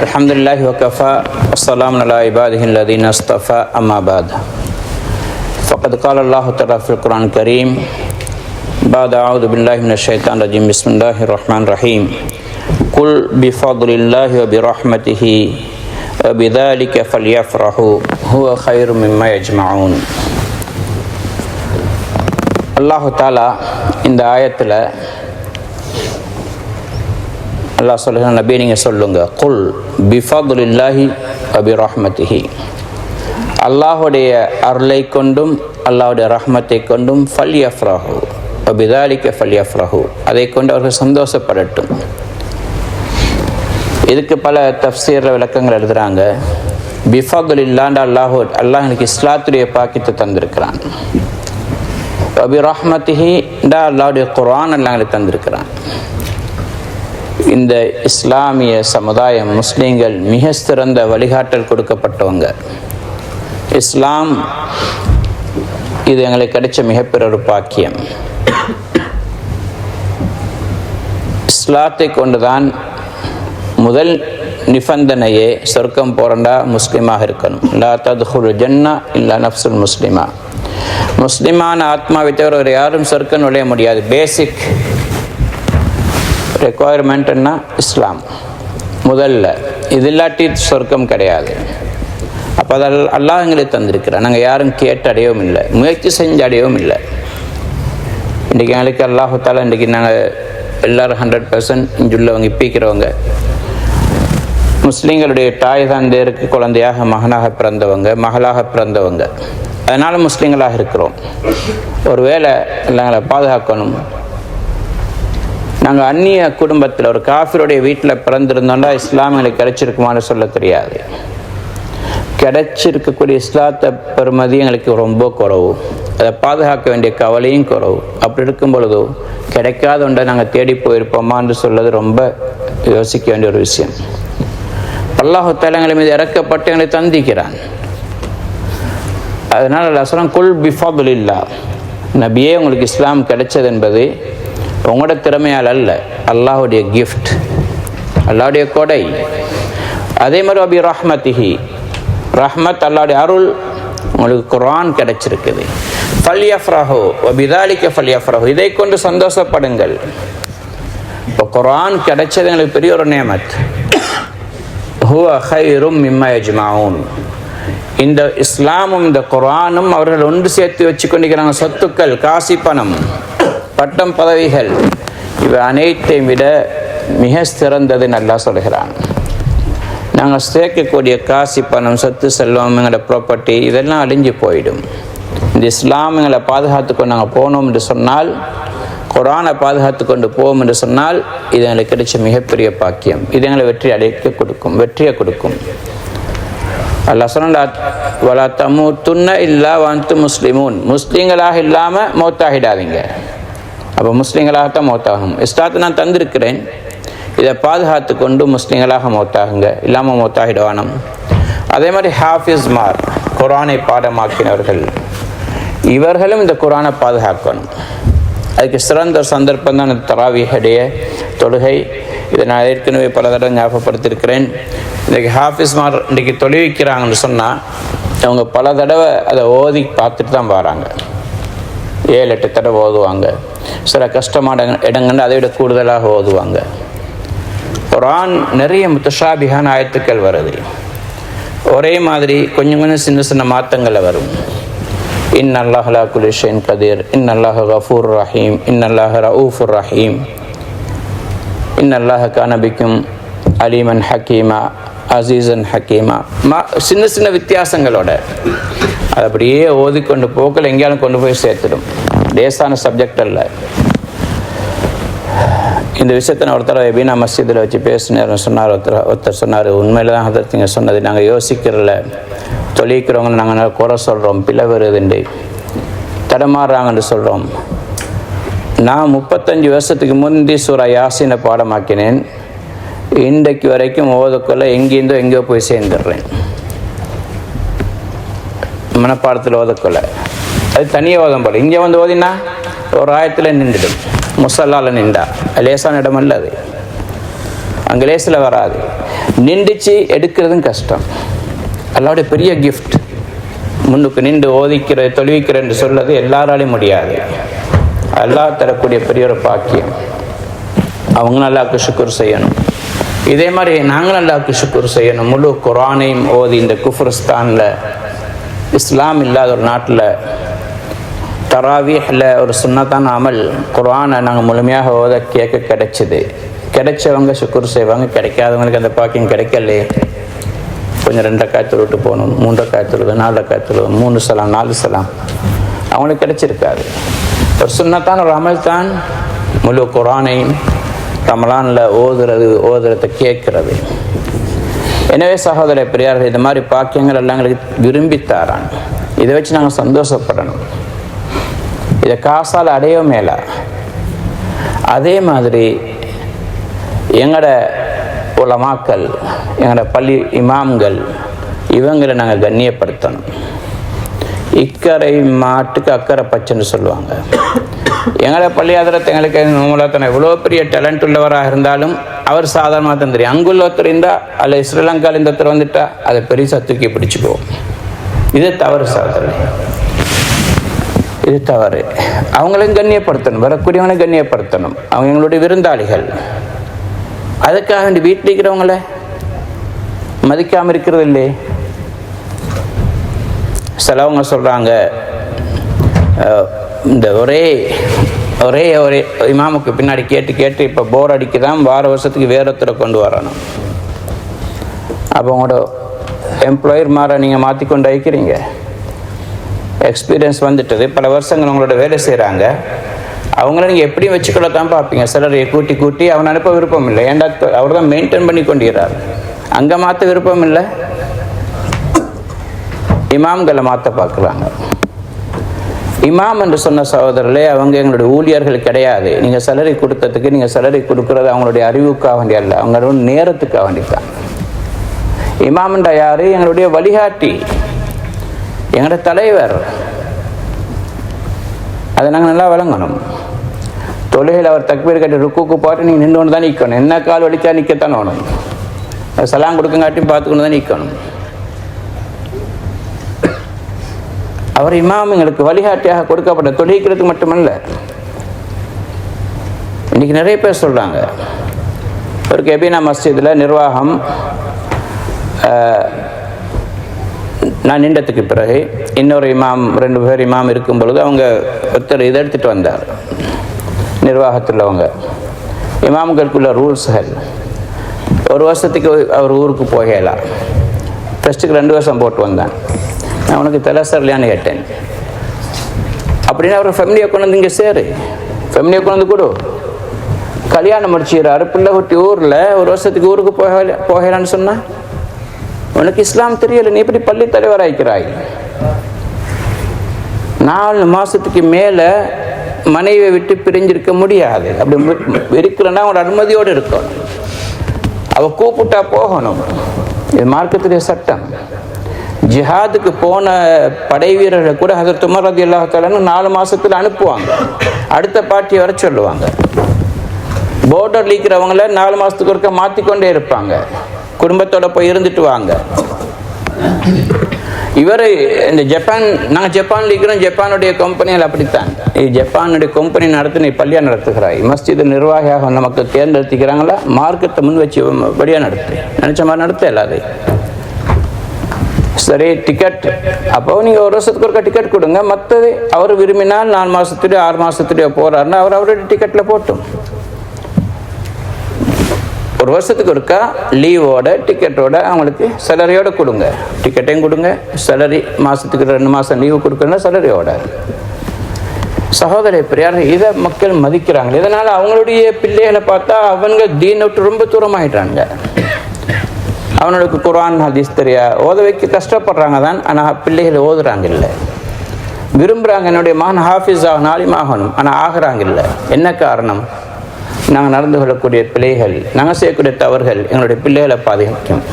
الحمد لله وكفى والسلام على عباده الذين اصطفى أما بعد فقد قال الله تعالى في القرآن الكريم بعد أعوذ بالله من الشيطان الرجيم بسم الله الرحمن الرحيم قل بفضل الله وبرحمته وبذلك فليفرحوا هو خير مما يجمعون அல்லாஹு தாலா இந்த ஆயத்தில் அல்லா சொல்லுங்கள் நபி நீங்கள் சொல்லுங்க. குல் பிஃபாதுல்லாஹி அபி ரஹ்மத்திஹி அல்லாஹுடைய அருளை கொண்டும் அல்லாஹுடைய ரஹ்மத்தை கொண்டும் ஃபல் யஃப்ராஹு அபிதாலிக்க ஃபல் யஃப்ராஹு அதை கொண்டு அவர்கள் சந்தோஷப்படட்டும். இதுக்கு பல தஃசீர் விளக்கங்கள் எழுதுகிறாங்க பிஃபதுல் இல்லாண்ட அல்லாஹு அல்லாஹ் எனக்கு இஸ்லாத்துடைய பாக்கியத்தை தந்திருக்கிறான். அபி ரஹ்மத்திஹிண்டா அல்லாவுடைய குரான் அல்லாஹ் தந்திருக்கிறான். இந்த இஸ்லாமிய சமுதாயம் முஸ்லீம்கள் மிக சிறந்த வழிகாட்டல் கொடுக்கப்பட்டவங்க. இஸ்லாம் இது எங்களுக்கு கிடைச்ச மிகப்பெரிய பாக்கியம். இஸ்லாத்தை கொண்டுதான் முதல் நிபந்தனையே சொர்க்கம் போறண்டா முஸ்லீமாக இருக்கணும். லா ததுகுல் ஜன்னா இல்லா நப்சுல் முஸ்லிமா. முஸ்லிமான ஆத்மாவை தவிர யாரும் சொர்க்கம் நுழைய முடியாது. பேசிக் ரெக்குவயர்மெண்ட்னா இஸ்லாம் முதல்ல இது இல்லாட்டி சொர்க்கம் கிடையாது. அப்போ அதை அல்லாஹ் எங்களுக்கு நாங்கள் யாரும் கேட்டு அடையவும் இல்லை. முயற்சி செஞ்சு அடையவும் இல்லை. இன்றைக்கி எங்களுக்கு அல்லாஹால இன்றைக்கி நாங்கள் எல்லோரும் ஹண்ட்ரட் பர்சன்ட் இங்குள்ளவங்க இப்பிக்கிறவங்க. முஸ்லீம்களுடைய தாய் தந்தையருக்கு குழந்தையாக மகனாக பிறந்தவங்க மகளாக பிறந்தவங்க. அதனால் முஸ்லீம்களாக இருக்கிறோம். ஒருவேளை எங்களை பாதுகாக்கணும். நாங்கள் அந்நிய குடும்பத்தில் ஒரு காஃபிருடைய வீட்டில் பிறந்திருந்தோம்னா இஸ்லாம் எங்களுக்கு கிடைச்சிருக்குமான்னு சொல்ல தெரியாது. கிடைச்சிருக்கக்கூடிய இஸ்லாத்தை பெருமதி எங்களுக்கு ரொம்ப குறவு. அதை பாதுகாக்க வேண்டிய கவலையும் குறவு. அப்படி இருக்கும் பொழுதோ கிடைக்காத ஒன்றை நாங்கள் தேடி போயிருப்போமான்னு சொல்வது ரொம்ப யோசிக்க வேண்டிய ஒரு விஷயம். அல்லாஹு தலைங்களை மீது இறக்கப்பட்டு எங்களை தந்திக்கிறான். அதனால் அல்லாஹ் குல் பிஃபாபுல் இல்லா நபியே உங்களுக்கு இஸ்லாம் கிடைச்சது என்பது உங்களோட திறமையால் அல்ல அல்லாஹுடைய கிஃப்ட் அல்லாவுடைய கொடை. அதே மாதிரி அபி ரஹ்மத்திஹி ரஹ்மத் அல்லாவுடைய அருள் உங்களுக்கு குரான் கிடைச்சிருக்குது. ஃபல்யஃப்ரஹோ அபிதாலிக்க ஃபல்யஃப்ரஹோ இதை கொண்டு சந்தோஷப்படுங்கள். இப்போ குரான் கிடைச்சது எங்களுக்கு பெரிய ஒரு நியமத். ஹுவ ஹைரும் மிம்ம யஜ்மாவும் இந்த இஸ்லாமும் இந்த குரானும் அவர்கள் ஒன்று சேர்த்து வச்சு கொண்டிருக்கிறாங்க சொத்துக்கள் காசி பணம். பட்டம் பதவிகள் இவை அனைத்தையும் விட மிக சிறந்தது நல்லா சொல்கிறான் நாங்கள் சேர்க்கக்கூடிய காசி பணம் சொத்து செல்வம் எங்களோட ப்ராப்பர்ட்டி இதெல்லாம் அழிஞ்சு போயிடும். இந்த இஸ்லாம் எங்களை பாதுகாத்து கொண்டு நாங்கள் போனோம் என்று சொன்னால் குரானை பாதுகாத்து கொண்டு போவோம் என்று சொன்னால் இது எங்களுக்கு கிடைச்ச மிகப்பெரிய பாக்கியம். இது எங்களை வெற்றி அடைக்க கொடுக்கும் வெற்றியை கொடுக்கும். அல்லா சொன்னா வலா தமு துண்ண இல்லா வந்து முஸ்லிமூன். முஸ்லீம்களாக இல்லாமல் மௌத்தாகிடாதீங்க. அப்போ முஸ்லீம்களாகத்தான் மௌத்தாகும். இஸ்லாத்தை நான் தந்திருக்கிறேன். இதை பாதுகாத்து கொண்டு முஸ்லீம்களாக மௌத்தாகுங்க. இல்லாமல் மௌத்தாகிடுவானம் அதே மாதிரி ஹாஃபிஸ் மார் குரானை பாடமாக்கினவர்கள். இவர்களும் இந்த குரானை பாதுகாக்கணும். அதுக்கு சிறந்த சந்தர்ப்பம் தான் இந்த தராவிகளுடைய தொழுகை. இதை நான் ஏற்கனவே பல தடவை ஞாபகப்படுத்தியிருக்கிறேன். இன்றைக்கி இன்றைக்கு இன்றைக்கி தொழுவிக்கிறாங்கன்னு சொன்னால் அவங்க பல தடவை அதை ஓதி பார்த்துட்டு தான் வராங்க. ஏழு எட்டு தடவை ஓதுவாங்க. சில கஷ்டமான இடங்கள்னு அதை விட கூடுதலாக ஓதுவாங்க. குரான் நிறைய முத்தஷாபிகான ஆயத்துக்கள் வருது. ஒரே மாதிரி கொஞ்சம் கொஞ்சம் சின்ன சின்ன மாற்றங்களை வரும். இன் அல்லாஹலா குலிஷன் கதீர். இன் அல்லாஹ் கஃபூர் ரஹீம். இன் அல்லாஹ் ரவுஃபுர் ரஹீம். இன் அல்லாஹ் கானபிக்கும் அலிமன் ஹக்கீமா அசீசன் ஹக்கீமா. மா சின்ன சின்ன வித்தியாசங்களோட. அது அப்படியே ஓதிக்கொண்டு போக்கில் எங்கேயாலும் கொண்டு போய் சேர்த்துடும். லேசான சப்ஜெக்ட் அல்ல. இந்த விஷயத்தை நான் ஒருத்தர் எப்படின்னா மஸ்ஜிதில் வச்சு பேசினார் சொன்னார் ஒருத்தர் ஒருத்தர் சொன்னார் உண்மையில் தான் அதற்கு நீங்கள் சொன்னது நாங்கள் யோசிக்கிறல தொழிக்கிறவங்க நாங்கள் குறை சொல்கிறோம் பிள்ளை வருதுண்டு தடமாறுறாங்கன்னு சொல்கிறோம் நான் முப்பத்தஞ்சு வருஷத்துக்கு முந்தி சூறா யாசினை பாடமாக்கினேன். இன்றைக்கு வரைக்கும் ஓதக்குள்ளே எங்கேருந்தோ எங்கேயோ போய் சேர்ந்துடுறேன். மனப்பாடத்தில் ஓதக்கொள்ள. அது தனியாக ஓதம் போல. இங்கே வந்து ஓதினா ஒரு ஆயத்தில் நின்றுடும். முசல்லால் நின்றா. லேசான இடம் அல்ல அது. அங்கே லேசில் வராது. நின்றுச்சு எடுக்கிறதும் கஷ்டம். அல்லாவுடைய பெரிய கிஃப்ட் முன்னுக்கு நின்று ஓதிக்கிற தொழுவிக்கிற என்று சொல்றது எல்லாராலையும் முடியாது. அல்லா தரக்கூடிய பெரிய ஒரு பாக்கியம். அவங்க நல்லாக்கு சுக்குர் செய்யணும். இதே மாதிரி நாங்களும் நல்லாக்கு சுக்குர் செய்யணும். முழு குரானையும் ஓதி இந்த குஃபுரிஸ்தானில் இஸ்லாம் இல்லாத ஒரு நாட்டில் தராவீஹில் ஒரு சுண்ணத்தான அமல் குரானை நாங்கள் முழுமையாக ஓத கேட்க கிடைச்சிது. கிடைச்சவங்க சுக்குர் செய்வாங்க கிடைக்காதவங்களுக்கு அந்த பாக்கியம் கிடைக்கலையே. கொஞ்சம் ரெண்டரை காய்ச்சல் விட்டு போகணும் மூன்றை காய்ச்சல் நாலரை காய்ச்சல் மூணு சலாம் நாலு சலாம். அவங்களுக்கு கிடைச்சிருக்காது. ஒரு சுண்ணத்தான் ஒரு அமல் தான் முழு குரானையும் ரமலானில் ஓதுறது ஓதுறதை கேட்குறது எனவே சகோதர பெரியார்கள் இது மாதிரி பாக்கியங்கள் எல்லாம் எங்களுக்கு விரும்பி தாரான் இதை வச்சு நாங்கள் சந்தோஷப்படணும். இதை காசால் அடைய மேல. அதே மாதிரி எங்களோட உலமாக்கள் எங்களோட பள்ளி இமாம்கள் இவங்களை நாங்கள் கண்ணியப்படுத்தணும். இக்கரை மாட்டுக்கு அக்கறை பச்சைன்னு சொல்லுவாங்க. எங்களை பள்ளியாதரத்தை எங்களுக்கு மூலத்தனை இவ்வளோ பெரிய டேலண்ட் உள்ளவராக இருந்தாலும் அவர் சாதாரணமாக தான் தெரியும். அங்குள்ள ஒருத்தர் இருந்தால் அல்ல ஸ்ரீலங்காவில் இந்த ஒருத்தர் வந்துட்டா அதை பெருசாக தூக்கி பிடிச்சிக்குவோம். இது தவறு சாதனை. இது தவறு. அவங்களையும் கண்ணியப்படுத்தணும். வரக்கூடியவனை கண்ணியப்படுத்தணும். அவங்க எங்களுடைய விருந்தாளிகள். அதுக்காக வேண்டி வீட்டில் இருக்கிறவங்கள மதிக்காமல் இருக்கிறது இல்லையே? சிலவங்க சொல்கிறாங்க இந்த ஒரே ஒரே ஒரே இமாமுக்கு பின்னாடி கேட்டு கேட்டு இப்போ போர் அடிக்குதான் வார வருஷத்துக்கு வேற ஒருத்தரை கொண்டு வரணும். அப்போ உங்களோட எம்ப்ளாயர் மாற நீங்கள் மாற்றி கொண்டு வைக்கிறீங்க எக்ஸ்பீரியன்ஸ் வந்துட்டது. பல வருஷங்கள் உங்களோட வேலை செய்கிறாங்க அவங்கள நீங்கள் எப்படியும் வச்சுக்கொள்ள தான் பார்ப்பீங்க. சிலரையை கூட்டி கூட்டி அவன் அனுப்ப விருப்பம் இல்லை. ஏண்டா அவர் தான் மெயின்டைன் பண்ணி கொண்டிருக்கிறார்? அங்கே மாற்ற விருப்பம் இல்லை. இமாம்களை மாற்ற பார்க்குறாங்க. இமாம் என்று சொன்ன சகோதரர்களே அவங்க எங்களுடைய ஊழியர்கள் கிடையாது. நீங்கள் சலரி கொடுத்ததுக்கு நீங்கள் சலரி கொடுக்கறது அவங்களுடைய அறிவுக்காக வேண்டிய அல்ல. அவங்களோட நேரத்துக்காக வேண்டித்தான் இமாம்ன்ற யாரு? எங்களுடைய வழிகாட்டி. எங்களோட தலைவர். அதை நாங்கள் நல்லா வழங்கணும். தொழுகையில் அவர் தக்பீர் கட்டி ருக்குக்கு போட்டு நீங்கள் நின்று கொண்டு தான் நிற்கணும் என்ன கால் வலிச்சா நிற்கத்தான் வேணும் சலாம் கொடுக்கங்காட்டியும் பார்த்துக்கொண்டு தான் நிற்கணும் அவர் இமாம் எங்களுக்கு வழிகாட்டியாக கொடுக்கப்பட்ட தொழிக்கிறதுக்கு மட்டுமல்ல. இன்னைக்கு நிறைய பேர் சொல்கிறாங்க ஒரு கெபீனா மஸ்ஜிதில் நிர்வாகம் நான் நின்றதுக்கு பிறகு இன்னொரு இமாம் ரெண்டு பேர் இமாம் இருக்கும் பொழுது அவங்க ஒருத்தர் இதை எடுத்துகிட்டு வந்தார். நிர்வாகத்தில் அவங்க இமாம்களுக்குள்ள ரூல்ஸ்கள் ஒரு வருஷத்துக்கு அவர் ஊருக்கு போகலாம் ஃபஸ்ட்டுக்கு ரெண்டு வருஷம் போட்டு வந்தேன். நான் உனக்கு தெலசர் இல்லையான்னு கேட்டேன். அப்படின்னு அவர் ஃபேமிலியை கொண்டு வந்து இங்கே சேரு. ஃபேமிலியை கொண்டு வந்து கொடு. கல்யாணம் முடிச்சுக்கிறாரு பிள்ளை குட்டி ஊரில் ஒரு வருஷத்துக்கு ஊருக்கு போக போகலான்னு சொன்னா உனக்கு இஸ்லாம் தெரியல நீ எப்படி பள்ளி தலைவராய்க்கிறாய் நாலு மாசத்துக்கு மேலே மனைவியை விட்டு பிரிஞ்சிருக்க முடியாது. அப்படி இருக்கிறன்னா அவனோட அனுமதியோடு இருக்கணும். அவ கூப்பிட்டா போகணும். இது மார்க்கத்துடைய சட்டம். ஜிஹாதுக்கு போன படை வீரர்களை கூட ஹசரத் உமர் ரதி அல்லாஹாலன்னு நாலு மாசத்துல அனுப்புவாங்க. அடுத்த பார்ட்டி வர சொல்லுவாங்க. போர்டர் இருக்கிறவங்கள நாலு மாசத்துக்கு ஒருக்க மாற்றிக்கொண்டே இருப்பாங்க. குடும்பத்தோட போய் இருந்துட்டு வாங்க. இவர் இந்த ஜப்பான் நாங்கள் ஜப்பான் இருக்கிறோம் ஜப்பானுடைய கம்பெனிகள் அப்படித்தான். ஜப்பானுடைய கம்பெனி நடத்தின பள்ளியா நடத்துகிறாய். மஸ்ஜித் நிர்வாகியாக நமக்கு தேர்ந்தெடுத்துக்கிறாங்களா மார்க்கத்தை முன் வச்சு படியா நடத்து. நினச்ச மாதிரி நடத்த எல்லாத்தையும் சரி டிக்கெட் அப்போ நீங்கள் ஒரு வருஷத்துக்கு ஒருக்கா டிக்கெட் கொடுங்க. மற்றது அவர் விரும்பினால் நாலு மாதத்துலேயோ ஆறு மாதத்துலேயோ போகிறாருன்னா அவர் அவருடைய டிக்கெட்டில் போட்டும். ஒரு வருஷத்துக்கு ஒருக்கா லீவோட டிக்கெட்டோட அவங்களுக்கு சேலரியோட கொடுங்க. டிக்கெட்டையும் கொடுங்க. சேலரி மாதத்துக்கு ரெண்டு மாதம் லீவு கொடுக்கணும்னா சேலரியோட சகோதரி பெரியார் இதை மக்கள் மதிக்கிறாங்க இதனால் அவங்களுடைய பிள்ளைகளை பார்த்தா அவங்க தீனை விட்டு ரொம்ப தூரமாயிட்டாங்க அவனுக்கு குரான் ஹதீஸ் தெரியா? ஓத வைக்க கஷ்டப்படுறாங்க தான் ஆனால் பிள்ளைகள் ஓதுறாங்க இல்லை விரும்புகிறாங்க என்னுடைய மகன் ஹாஃபிஸ் ஆகணும் ஆலிம் ஆகணும் ஆனால் ஆகிறாங்க இல்லை என்ன காரணம்? நாங்கள் நடந்து கொள்ளக்கூடிய பிள்ளைகள் நாங்கள் செய்யக்கூடிய தவறுகள் எங்களுடைய பிள்ளைகளை பாதுகாக்கும்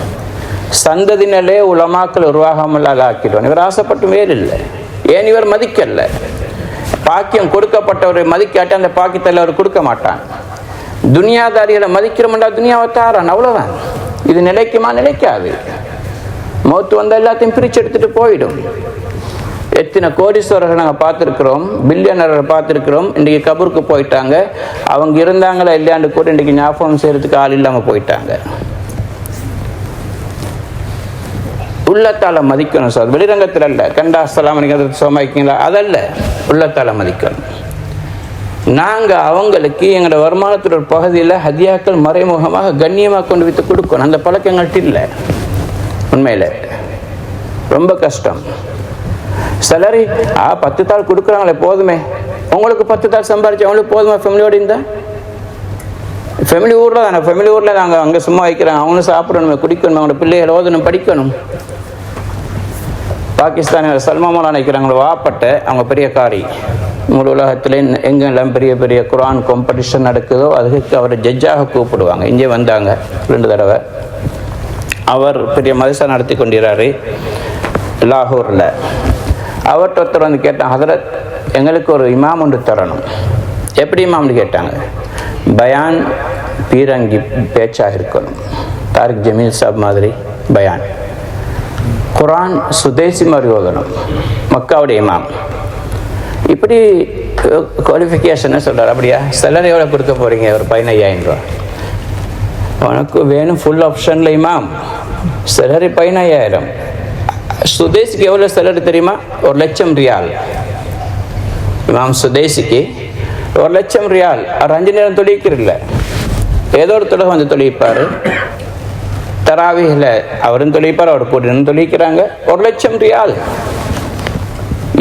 சந்ததினாலே உலமாக்கள் உருவாகாமல் ஆக்கிடுவோம் இவர் ஆசைப்பட்டு வேறு இல்லை. ஏன் இவர் மதிக்கல? பாக்கியம் கொடுக்கப்பட்டவரை மதிக்காட்டி அந்த பாக்கியத்தில் அவர் கொடுக்க மாட்டான். துனியாதாரிகளை மதிக்கிறோம்டா துனியாவை தாரான் அவ்வளோதான் இது நிலைக்குமா? நிலைக்காது. மௌத்து வந்தால் எல்லாத்தையும் பிரித்து எடுத்துட்டு போயிடும். எத்தனை கோடீஸ்வரர்கள் நாங்கள் பார்த்துருக்குறோம் பில்லியனரை பார்த்துருக்குறோம் இன்றைக்கி கபூருக்கு போயிட்டாங்க. அவங்க இருந்தாங்களா இல்லையாண்டு கூட இன்றைக்கி ஞாபகம் செய்கிறதுக்கு ஆள் இல்லாமல் போயிட்டாங்க. உள்ளத்தால் மதிக்கணும் சார். வெளிரங்கத்தில் அல்ல. கண்டா அஸ்ஸலாமு அலைக்கும் சோமாய்க்கிங்களா? அதல்ல. உள்ளத்தால் மதிக்கணும். நாங்கள் அவங்களுக்கு எங்களோட வருமானத்தோட பகுதியில் ஹதியாக்கள் மறைமுகமாக கண்ணியமாக கொண்டு வைத்து கொடுக்கணும். அந்த பழக்கம் எங்கள்கிட்ட இல்லை. உண்மையில். ரொம்ப கஷ்டம். சிலரி ஆ பத்து தாள் கொடுக்குறாங்களே போதுமே. உங்களுக்கு பத்து தாள் சம்பாரிச்சு அவங்களுக்கு போதுமா? ஃபேமிலியோடு இருந்தால் ஃபேமிலி ஊரில் தானே. ஃபேமிலி ஊரில் நாங்கள் அங்கே சும்மா வைக்கிறாங்க. அவங்களும் சாப்பிடணுமே குடிக்கணும். அவங்களோட பிள்ளைகள் ஓதணும் படிக்கணும். பாகிஸ்தானில் சல்மா நினைக்கிறாங்களோ வாப்பட்ட அவங்க பெரிய காரி. முழு உலகத்தில் எங்கெல்லாம் பெரிய பெரிய குரான் காம்படிஷன் நடக்குதோ அதுக்கு அவரை ஜட்ஜாக கூப்பிடுவாங்க. இங்கே வந்தாங்க ரெண்டு தடவை. அவர் பெரிய மதசா நடத்தி கொண்டிருக்கிறாரு லாகூரில். அவர்கிட்ட ஒருத்தர் வந்து கேட்டான் ஹதரத் எங்களுக்கு ஒரு இமாம் ஒன்று தரணும். எப்படி இமாம்னு கேட்டாங்க பயான் பீரங்கி பேச்சாக இருக்கணும். தாரிக் ஜமீல் சாப் மாதிரி பயான். குரான் சுதேசி மாதிரி ஓதணும் மக்காவுடைய இமாம். இப்படி குவாலிஃபிகேஷன் சொல்கிறார் அப்படியா? சிலர் எவ்வளோ கொடுக்க போகிறீங்க ஒரு பதினையாயிரம் ரூபா உனக்கு வேணும் ஃபுல் ஆப்ஷனில் இமாம். சிலரி பதினையாயிரம். சுதேசிக்கு எவ்வளோ சிலர் தெரியுமா? ஒரு லட்சம் ரியால். இமாம் சுதேசிக்கு ஒரு லட்சம் ரியால். அவர் அஞ்சு நேரம் தொழிக்கிறதில்ல ஏதோ ஒரு தொழில் வந்து தொழிப்பார் தராவியில் அவரும் தொழிப்பார் அவர் போட்டு தொழிக்கிறாங்க ஒரு லட்சம் ரியால்.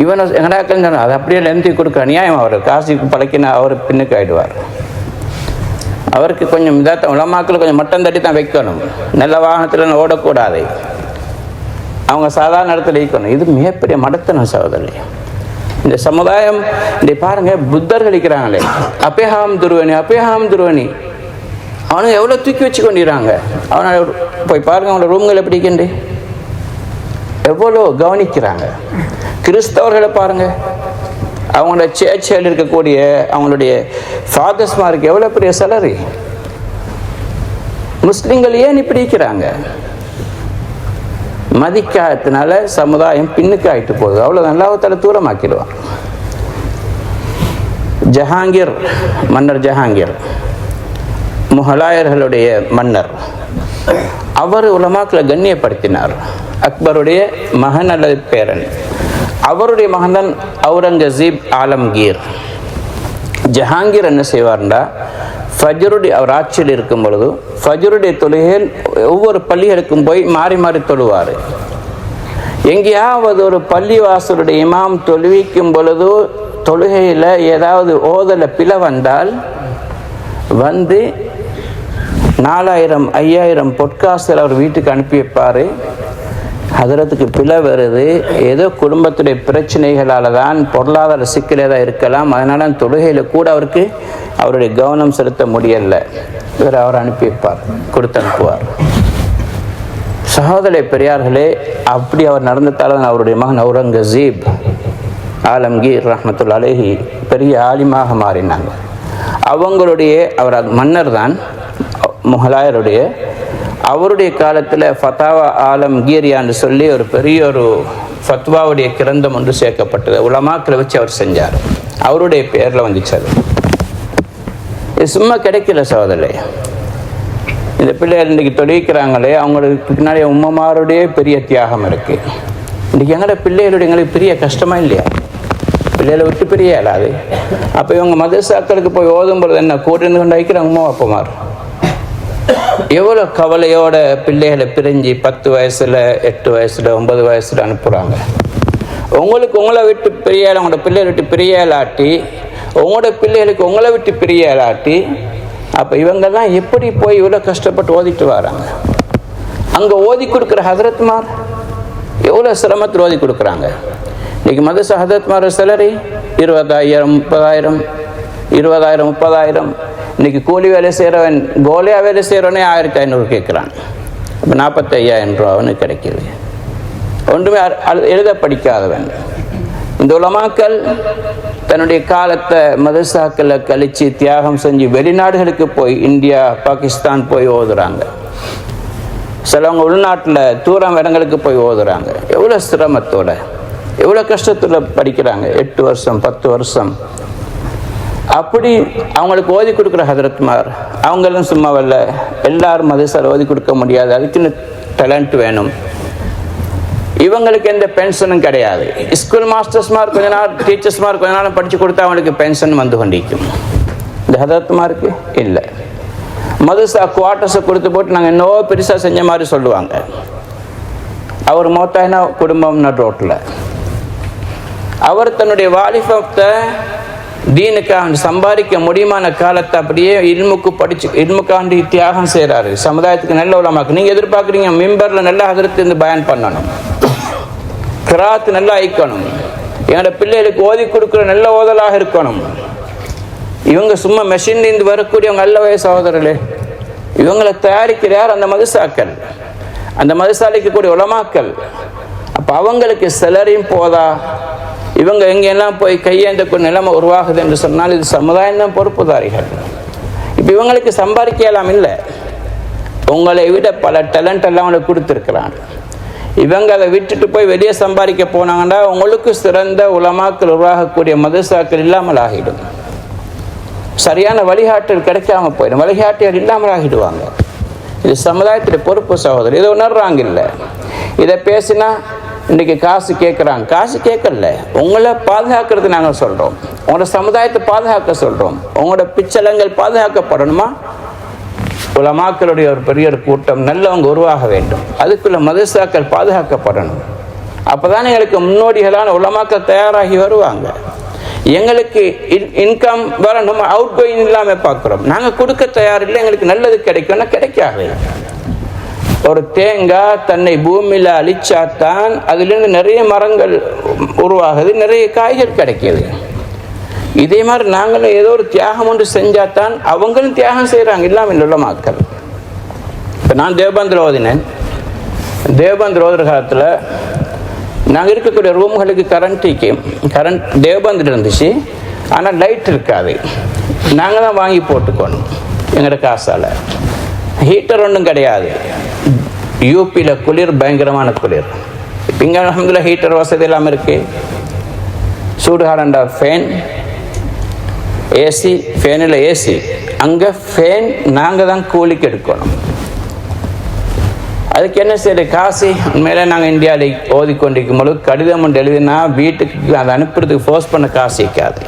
இவனை எங்கடாக்கள் அது அப்படியே லென்த்தி கொடுக்குற நியாயம் அவர் காசுக்கு பழக்கின அவர் பின்னுக்கு ஆயிடுவார். அவருக்கு கொஞ்சம் இதாக உலமாக்கள் கொஞ்சம் மட்டம் தட்டி தான் வைக்கணும். நல்ல வாகனத்தில் ஓடக்கூடாது. அவங்க சாதாரண இடத்துல இருக்கணும். இது மிகப்பெரிய மடத்தனம் சகோதரி இந்த சமுதாயம் இந்த பாருங்க புத்தர்கள் இருக்கிறாங்களே அப்பேஹாம் துருவணி அப்பேஹாம் துருவணி அவனுங்க எவ்வளோ தூக்கி வச்சு கொண்டிருக்காங்க அவனை போய் பாருங்க அவனோட ரூம்கள் எப்படி இருக்கின்ற எவ்வளோ கவனிக்கிறாங்க. கிறிஸ்தவர்களை பாருங்க. அவங்களோட சேர்ச்சியில் இருக்கக்கூடிய அவங்களுடைய ஃபாதர்ஸ்மாருக்கு எவ்வளோ பெரிய சலரி முஸ்லீம்கள் ஏன் இப்படி இருக்கிறாங்க? மதிக்காததுனால சமுதாயம் பின்னுக்கு ஆயிட்டு போகுது. அவ்வளோ நல்லாவத்தால தூரமாக்கிடுவான். ஜஹாங்கீர் மன்னர் ஜஹாங்கீர். முகலாயர்களுடைய மன்னர். அவர் உலமாக்களை கண்ணியப்படுத்தினார். அக்பருடைய மகன் அல்லது பேரன். அவருடைய மகன்தான் அவுரங்கசீப் ஆலம்கீர். ஜஹாங்கீர் என்ன செய்வார்ண்டா? ஃபஜருடைய அவர் ஆட்சியில் இருக்கும் பொழுது ஃபஜருடைய தொழுகையில் ஒவ்வொரு பள்ளிகளுக்கும் போய் மாறி மாறி தொழுவார். எங்கேயாவது ஒரு பள்ளிவாசலுடைய இமாம் தொழுவிக்கும் பொழுது தொழுகையில் ஏதாவது ஓதலை பிள வந்தால் வந்து நாலாயிரம் ஐயாயிரம் பொற்காசில் அவர் வீட்டுக்கு அனுப்பி வைப்பார் ஹதரத்துக்கு பிழை வருது. ஏதோ குடும்பத்துடைய பிரச்சனைகளால் தான் பொருளாதார சிக்கல் தான் இருக்கலாம். அதனால் தொழுகையில் கூட அவருக்கு அவருடைய கவனம் செலுத்த முடியலை. இவர் அவர் அனுப்பி வைப்பார் கொடுத்து அனுப்புவார். சகோதர பெரியார்களே அப்படி அவர் நடந்ததால் தான் அவருடைய மகன் அவுரங்கசீப் ஆலம்கீர் ரஹமத்துல் அலேஹி பெரிய ஆலிமாக மாறினாங்க. அவங்களுடைய அவர் மன்னர் தான் முகலாயருடைய அவருடைய காலத்தில் ஃபத்தாவா ஆலம் கீரியான்னு சொல்லி ஒரு பெரிய ஒரு ஃபத்வாவுடைய கிரந்தம் ஒன்று சேர்க்கப்பட்டது. உலமாக்களை வச்சு அவர் செஞ்சார். அவருடைய பேரில் வந்துச்சு அது இது சும்மா கிடைக்கல சோதலை இந்த பிள்ளைகள் இன்றைக்கி தொழிக்கிறாங்களே அவங்களுக்கு பின்னாடி உம்மமாருடைய பெரிய தியாகம் இருக்குது இன்றைக்கி எங்களோட பிள்ளைகளுடைய எங்களுக்கு பெரிய கஷ்டமா இல்லையா? பிள்ளைகளை விட்டு பிரிய இயலாது அப்போ இவங்க மதசாக்களுக்கு போய் ஓதும் பொழுது என்ன? கூட்டிருந்து கொண்டு வைக்கிறாங்க உம்மா அப்பமார். எவ்வளோ கவலையோட பிள்ளைகளை பிரிஞ்சு பத்து வயசில் எட்டு வயசில் ஒன்பது வயசில் அனுப்புகிறாங்க உங்களுக்கு உங்களை விட்டு பிரியலை உங்களோட பிள்ளைகளை விட்டு பிரிய உங்களோட பிள்ளைகளுக்கு உங்களை விட்டு பிரிய இல்லாட்டி அப்போ இவங்கெல்லாம் எப்படி போய் இவ்வளோ கஷ்டப்பட்டு ஓதிட்டு வராங்க? அங்கே ஓதி கொடுக்குற ஹசரத்மார் எவ்வளோ சிரமத்தில் ஓதி கொடுக்குறாங்க? இன்றைக்கி மதச ஹசரத்மார் சிலரி இருபதாயிரம் முப்பதாயிரம் இருபதாயிரம் முப்பதாயிரம் இன்னைக்கு கூலி வேலை செய்கிறவன் கோலியாக வேலை செய்கிறவனே ஆயிரத்தி ஐநூறு கேட்குறான். இப்போ நாற்பத்தி ஐயாயிரம் ரூபா அவனுக்கு கிடைக்கிது. ஒன்றுமே எழுத படிக்காதவன். இந்த உலமாக்கள் தன்னுடைய காலத்தை மதசாக்களை கழித்து தியாகம் செஞ்சு வெளிநாடுகளுக்கு போய் இந்தியா பாகிஸ்தான் போய் ஓதுறாங்க. சிலவங்க உள்நாட்டில் தூரம் இடங்களுக்கு போய் ஓதுறாங்க. எவ்வளோ சிரமத்தோட எவ்வளோ கஷ்டத்தில் படிக்கிறாங்க. எட்டு வருஷம் பத்து வருஷம். அப்படி அவங்களுக்கு ஓதி கொடுக்குற ஹதரத்மார் அவங்களும் சும்மா வரல. எல்லாரும் மதசார் ஓதி கொடுக்க முடியாது. அதுக்குன்னு டேலண்ட் வேணும். இவங்களுக்கு எந்த பென்ஷனும் கிடையாது. ஸ்கூல் மாஸ்டர்ஸ்மார் கொஞ்ச நாள் டீச்சர்ஸ்மார் கொஞ்ச நாள் படித்து கொடுத்தா அவங்களுக்கு பென்ஷன் வந்து கொண்டிருக்கும். இந்த ஹதரத்மாருக்கு இல்லை. மதுசா குவார்ட்டர்ஸை கொடுத்து போட்டு நாங்கள் என்னவோ பெருசாக செஞ்ச மாதிரி சொல்லுவாங்க. அவர் மொத்தாயினா குடும்பம்னா ரோட்டில் அவர் தன்னுடைய வாலிபத்தை தீனுக்காக சம்பாதிக்க முடியுமான காலத்தை அப்படியே இல்முக்கு படிச்சு இல்முக்காண்டி தியாகம் செய்கிறாரு சமுதாயத்துக்கு நல்ல உலமாக்கு. நீங்கள் எதிர்பார்க்குறீங்க மிம்பரில் நல்லா அதிர்த்து இருந்து பயன் பண்ணணும். கிராத் நல்லா ஐக்கணும். என்னோட பிள்ளைகளுக்கு ஓதி கொடுக்குற நல்ல ஓதலாக இருக்கணும். இவங்க சும்மா மெஷின்லேருந்து வரக்கூடியவங்க நல்ல வயசு சகோதரர்களே. இவங்களை தயாரிக்கிறார் அந்த மதுசாக்கள். அந்த மதுசாலைக்கு கூடிய உலமாக்கள். அப்போ அவங்களுக்கு சிலரையும் போதா? இவங்க எங்கெல்லாம் போய் கையேந்தக்கும் நிலைமை உருவாகுது என்று சொன்னால் இது சமுதாயம் தான் பொறுப்புதாரிகள். இப்போ இவங்களுக்கு சம்பாதிக்கலாம் இல்லை. உங்களை விட பல டேலண்ட் எல்லாம் அவங்களுக்கு கொடுத்துருக்குறாங்க இவங்க அதை விட்டுட்டு போய் வெளியே சம்பாதிக்க போனாங்கன்னா உங்களுக்கு சிறந்த உலமாக்கள் உருவாகக்கூடிய மதுசாக்கள் இல்லாமல் ஆகிடும். சரியான வழிகாட்டல் கிடைக்காம போயிடும். வழிகாட்டியர் இல்லாமல் ஆகிடுவாங்க. இது சமுதாயத்துடைய பொறுப்பு சகோதரர். இதை உணர்றாங்க இல்லை. இதை பேசினா இன்றைக்கி காசு கேட்குறாங்க காசு கேட்கல உங்களை பாதுகாக்கிறது நாங்கள் சொல்கிறோம் உங்களோட சமுதாயத்தை பாதுகாக்க சொல்கிறோம் உங்களோட பிச்சலங்கள் பாதுகாக்கப்படணுமா? உலமாக்களுடைய ஒரு பெரிய ஒரு கூட்டம் நல்லவங்க உருவாக வேண்டும். அதுக்குள்ள மதரசாக்கள் பாதுகாக்கப்படணும். அப்போதான் எங்களுக்கு முன்னோடிகளான உலமாக்கள் தயாராகி வருவாங்க. எங்களுக்கு இன்கம் வரணும் அவுட் கோயிங் இல்லாமல் பார்க்குறோம் நாங்கள் கொடுக்க தயாரில்லை எங்களுக்கு நல்லது கிடைக்கும்னா கிடைக்காது. ஒரு தேங்காய் தன்னை பூமியில் அழிச்சாத்தான் அதுலேருந்து நிறைய மரங்கள் உருவாகுது நிறைய காய்கள் கிடைக்கிது. இதே மாதிரி நாங்களும் ஏதோ ஒரு தியாகம் ஒன்று செஞ்சாத்தான் அவங்களும் தியாகம் செய்கிறாங்க இல்லாமல் உள்ள மக்கள். இப்போ நான் தேவபந்திர ஓதினேன். தேவபந்திர ஓதுற காலத்தில் நாங்கள் இருக்கக்கூடிய ரூம்களுக்கு கரண்ட்டுக்கு கரண்ட் தேவபந்தில் இருந்துச்சு ஆனால் லைட் இருக்காது. நாங்கள் தான் வாங்கி போட்டுக்கணும் எங்களோட காசால். ஹீட்டர் ஒன்றும் கிடையாது. யூபியில் குளிர் பயங்கரமான குளிர். இப்போ இங்கே அலமதுல்லா ஹீட்டர் வசதி இல்லாமல் இருக்கு. சூடுகாரண்டா ஃபேன் ஏசி ஃபேனில் ஏசி அங்கே ஃபேன் நாங்கள் தான் கூலிக்கு எடுக்கணும். அதுக்கு என்ன சரி காசு உண்மையிலே நாங்கள் இந்தியாவில் ஓதிக்கொண்டிருக்கும் பொழுது கடிதம் ஒன்று எழுதினா வீட்டுக்கு அதை அனுப்புறதுக்கு ஃபோர்ஸ் பண்ண காசு இருக்காது.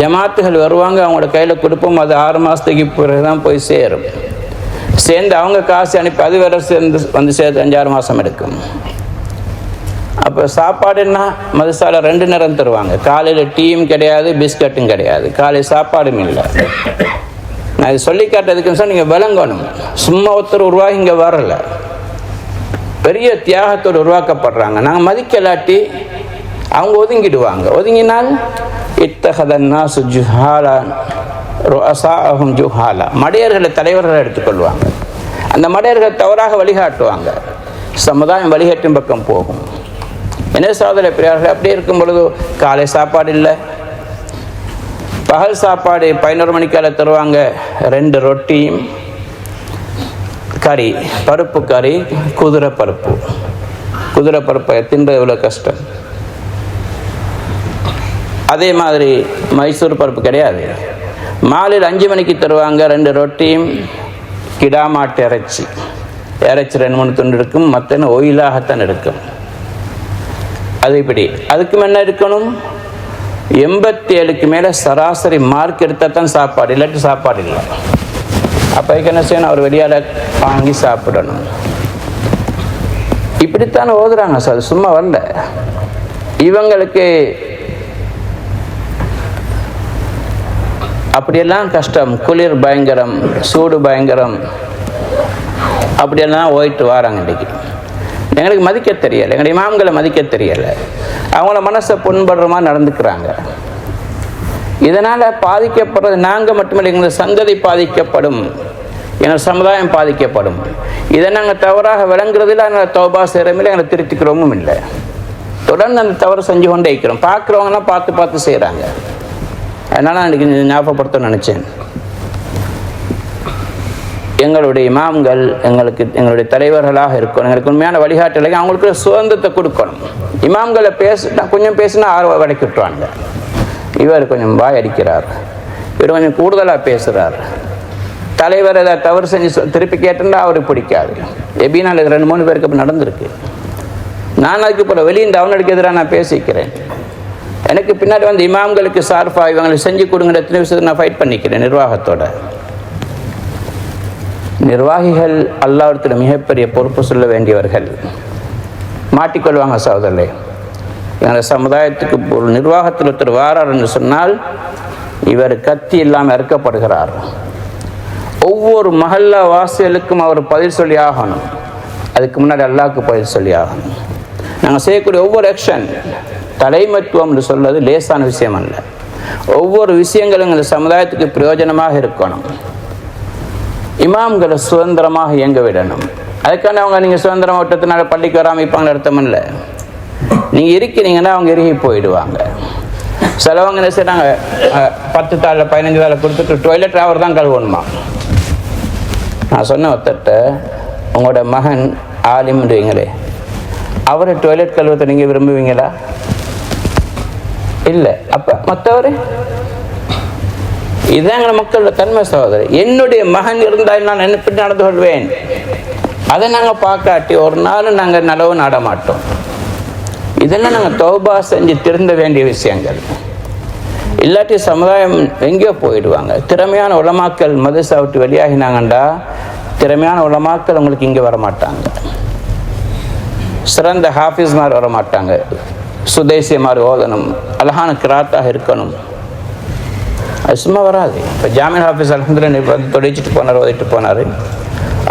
ஜமாத்துகள் வருவாங்க அவங்களோட கையில் கொடுப்போம் அது ஆறு மாதத்துக்கு பிறகு தான் போய் சேரும். சேர்ந்து அவங்க காசு அனுப்பி அது வேற சேர்ந்து வந்து சேர்த்து அஞ்சாறு மாதம் எடுக்கும். அப்போ சாப்பாடுன்னா மதுசால ரெண்டு நேரம் தருவாங்க. காலையில் டீயும் கிடையாது பிஸ்கட்டும் கிடையாது. காலை சாப்பாடும் இல்லை. நான் இது சொல்லி காட்டுறதுக்குன்னு சொன்னால் நீங்கள் விளங்கணும். சும்மா ஒருத்தர் உருவாகி இங்கே வரல. பெரிய தியாகத்தோடு உருவாக்கப்படுறாங்க. நாங்கள் மதிக்கலாட்டி அவங்க ஒதுங்கிடுவாங்க. ஒதுங்கினால் இத்தகதன்னா சுஜுஹாலா ரொசாஹும் ஜுஹாலா மடையர்களை தலைவர்களை எடுத்துக்கொள்வாங்க. அந்த மடையர்கள் தவறாக வழிகாட்டுவாங்க. சமுதாயம் வழிகாட்டும் பக்கம் போகும். என்ன சாதனை பிரியார்கள் அப்படி இருக்கும் பொழுது காலை சாப்பாடு இல்லை. பகல் சாப்பாடு பதினோரு மணிக்கால தருவாங்க. ரெண்டு ரொட்டியும் கறி பருப்பு கறி குதிரை பருப்பு. குதிரை பருப்பை தின்ற எவ்வளோ கஷ்டம். அதே மாதிரி மைசூர் பருப்பு கிடையாது. மாலையில் அஞ்சு மணிக்கு தருவாங்க ரெண்டு ரொட்டியும் கிடாமாட்டு இறைச்சி. இறைச்சி ரெண்டு மூணு துண்டு இருக்கும் மற்ற ஒயிலாகத்தான் இருக்கும் அது இப்படி. அதுக்கு என்ன இருக்கணும்? எண்பத்தி ஏழுக்கு மேலே சராசரி மார்க் எடுத்தால் தான் சாப்பாடு இல்லாட்டி சாப்பாடு இல்லை. அப்போ என்ன செய்யணும்? அவர் வெளியால் வாங்கி சாப்பிடணும். இப்படித்தான் ஓதுறாங்க சார் சும்மா வரல. இவங்களுக்கு அப்படியெல்லாம் கஷ்டம். குளிர் பயங்கரம் சூடு பயங்கரம். அப்படியெல்லாம் ஓயிட்டு வராங்க இன்றைக்கி. எங்களுக்கு மதிக்க தெரியலை. எங்களுடைய இமாம்களை மதிக்க தெரியலை. அவங்கள மனசை புண்படுற மாதிரி நடந்துக்கிறாங்க. இதனால் பாதிக்கப்படுறது நாங்கள் மட்டுமில்லை எங்கள் சந்ததி பாதிக்கப்படும். எங்கள் சமுதாயம் பாதிக்கப்படும். இதை நாங்கள் தவறாக விளங்குறதில்ல நாங்கள் தௌபா செய்கிறமில்லை எங்களை திருத்திக்கிறோமும் இல்லை. தொடர்ந்து அந்த தவறு செஞ்சு கொண்டே இருக்கிறோம். பார்க்குறவங்கலாம் பார்த்து பார்த்து செய்கிறாங்க அதனால் அன்றைக்கி ஞாபகப்படுத்த நினச்சேன். எங்களுடைய இமாம்கள் எங்களுக்கு எங்களுடைய தலைவர்களாக இருக்கணும் எங்களுக்கு உண்மையான வழிகாட்டலை அவங்களுக்கு சுதந்திரத்தை கொடுக்கணும். இமாம்களை பேச கொஞ்சம் பேசினா ஆர்வ வடக்கி விட்டுவாங்க இவர் கொஞ்சம் வாய் அடிக்கிறார். இவர் கொஞ்சம் கூடுதலாக பேசுகிறார் தலைவர் ஏதாவது தவறு செஞ்சு திருப்பி கேட்டிருந்தா அவருக்கு பிடிக்காது. எப்படின்னா ரெண்டு மூணு பேருக்கு நடந்திருக்கு. நான் அதுக்கு போல இந்த அவனுக்கு எதிராக நான் பேசிக்கிறேன். எனக்கு பின்னாடி வந்து இமாம்களுக்கு சார்பாக இவங்களுக்கு செஞ்சு கொடுங்கிற எத்தனை விஷயத்தை நான் ஃபைட் பண்ணிக்கிறேன் நிர்வாகத்தோட. நிர்வாகிகள் அல்லாவிடத்தில் மிகப்பெரிய பொறுப்பு சொல்ல வேண்டியவர்கள். மாட்டிக்கொள்வாங்க சகோதரர்களே. எங்கள் சமுதாயத்துக்கு ஒரு நிர்வாகத்தில் ஒருத்தர் வாரார் என்று சொன்னால் இவர் கத்தி இல்லாமல் இறக்கப்படுகிறார். ஒவ்வொரு மஹல்லா வாசலுக்கும் அவர் பதில் சொல்லி ஆகணும். அதுக்கு முன்னாடி அல்லாவுக்கு பதில் சொல்லி ஆகணும். நாங்கள் செய்யக்கூடிய ஒவ்வொரு ஆக்ஷன் தலைமத்துவம் என்று சொல்வது லேசான விஷயம் அல்ல. ஒவ்வொரு விஷயங்களும் இந்த சமுதாயத்துக்கு பிரயோஜனமாக இருக்கணும். இமாம்களை சுதந்திரமாக இயங்க விடணும். அதுக்கான அவங்க நீங்கள் சுதந்திரம் ஓட்டத்தினால பள்ளிக்கு வராமல் இருப்பாங்க அர்த்தம் இல்லை. நீங்கள் இருக்கிறீங்கன்னா அவங்க இறுகி போயிடுவாங்க. சிலவங்க என்ன செய்றாங்க பத்து தாளில் பதினஞ்சு தாளை கொடுத்துட்டு டொய்லெட் அவர் தான் கழுவணுமா? நான் சொன்ன ஒருத்தட்ட உங்களோட மகன் ஆலிம்ன்றீங்களே அவரை டொய்லெட் கழுவத்தை நீங்கள் விரும்புவீங்களா? இல்லை. அப்போ மற்றவர் இதாங்க மக்களோட தன்மை சகோதரி. என்னுடைய மகன் இருந்தால் நான் என்ன நடந்து கொள்வேன்? அதை நாங்கள் பார்க்காட்டி ஒரு நாள் நாங்கள் நலவு நாட மாட்டோம் இதெல்லாம் நாங்கள் தௌபா செஞ்சு திருந்த வேண்டிய விஷயங்கள். இல்லாட்டி சமுதாயம் எங்கேயோ போயிடுவாங்க. திறமையான உலமாக்கள் மதுசா விட்டு வெளியாகினாங்கண்டா திறமையான உலமாக்கள் உங்களுக்கு இங்கே வர மாட்டாங்க சிறந்த ஹாஃபிஸ்மார் வர மாட்டாங்க ஓதணும். அழகான கிராத்தாக இருக்கணும். அது சும்மா வராது. இப்போ ஜாமீன் ஆஃபீஸ் அலமதுல இப்போ தொடைச்சிட்டு போனார் ஓதிட்டு போனார்.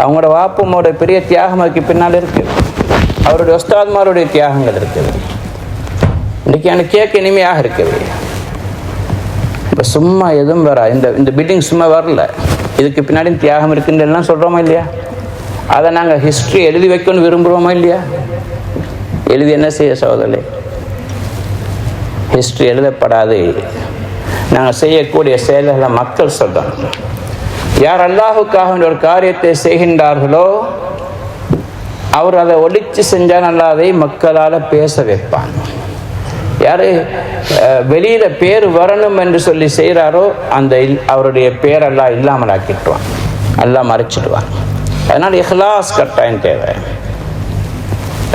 அவங்களோட வாப்பமோட பெரிய தியாகம் அதுக்கு பின்னால் இருக்குது அவருடைய உஸ்தாத்மாருடைய தியாகங்கள் இருக்குது. இன்றைக்கி எனக்கு கேட்க இனிமையாக இருக்குது. இப்போ சும்மா எதுவும் வரா. இந்த இந்த பில்டிங் சும்மா வரல. இதுக்கு பின்னாடி தியாகம் இருக்குன்னு எல்லாம் சொல்கிறோமா இல்லையா? அதை நாங்கள் ஹிஸ்ட்ரி எழுதி வைக்கணும்னு விரும்புகிறோமா இல்லையா? எழுதி என்ன செய்ய சோதரே ஹிஸ்ட்ரி எழுதப்படாது. நாங்கள் செய்யக்கூடிய செயல்களை மக்கள் சொல்கிறாங்க யார் அல்லாஹுக்காக ஒரு காரியத்தை செய்கின்றார்களோ அவர் அதை ஒழித்து செஞ்சால் அல்லாதை மக்களால் பேச வைப்பான் யார் வெளியில் பேர் வரணும் என்று சொல்லி செய்கிறாரோ அந்த இல்- அவருடைய பேரெல்லாம் இல்லாமல் ஆக்கிட்டுவான் எல்லாம் மறைச்சிடுவான் அதனால் இஹ்லாஸ் கட்டாயம் தேவை.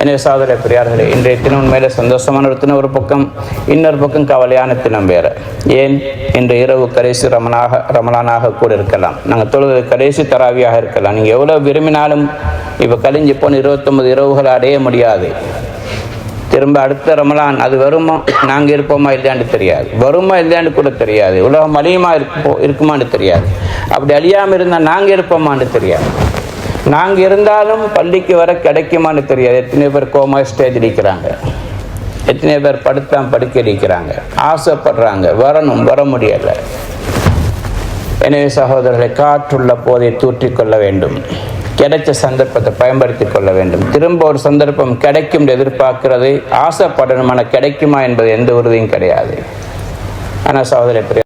எனவே சாதர பெரியார்களே இன்றைய தினம் உண்மையில சந்தோஷமான ஒரு தினம் ஒரு பக்கம் இன்னொரு பக்கம் கவலையான தினம் வேறு. ஏன்? இன்று இரவு கடைசி ரமணாக ரமலானாக கூட இருக்கலாம். நாங்கள் தொழுது கடைசி தராவியாக இருக்கலாம். நீங்கள் எவ்வளோ விரும்பினாலும் இப்போ கழிஞ்சு போன இருபத்தொம்பது இரவுகளை அடைய முடியாது. திரும்ப அடுத்த ரமலான் அது வருமா? நாங்கள் இருப்போமா இல்லையான்னு தெரியாது. வருமா இல்லையான்னு கூட தெரியாது. உலகம் அழியுமா இருப்போ இருக்குமான்னு தெரியாது. அப்படி அழியாமல் இருந்தால் நாங்கள் இருப்போமான்னு தெரியாது. நாங்கள் இருந்தாலும் பள்ளிக்கு வர கிடைக்குமான்னு தெரியாது. எத்தனை பேர் கோமா ஸ்டேஜ் இருக்கிறாங்க எத்தனை பேர் படுத்தாம் படுக்க இருக்கிறாங்க ஆசைப்படுறாங்க. வரணும் வர முடியலை. எனவே சகோதரர்களை காற்றுள்ள போதை தூற்றிக்கொள்ள வேண்டும். கிடைச்ச சந்தர்ப்பத்தை பயன்படுத்திக் கொள்ள வேண்டும். திரும்ப ஒரு சந்தர்ப்பம் கிடைக்கும் எதிர்பார்க்கிறது. ஆசைப்படணும் கிடைக்குமா என்பது எந்த உறுதியும் கிடையாது. ஆனால் சகோதரி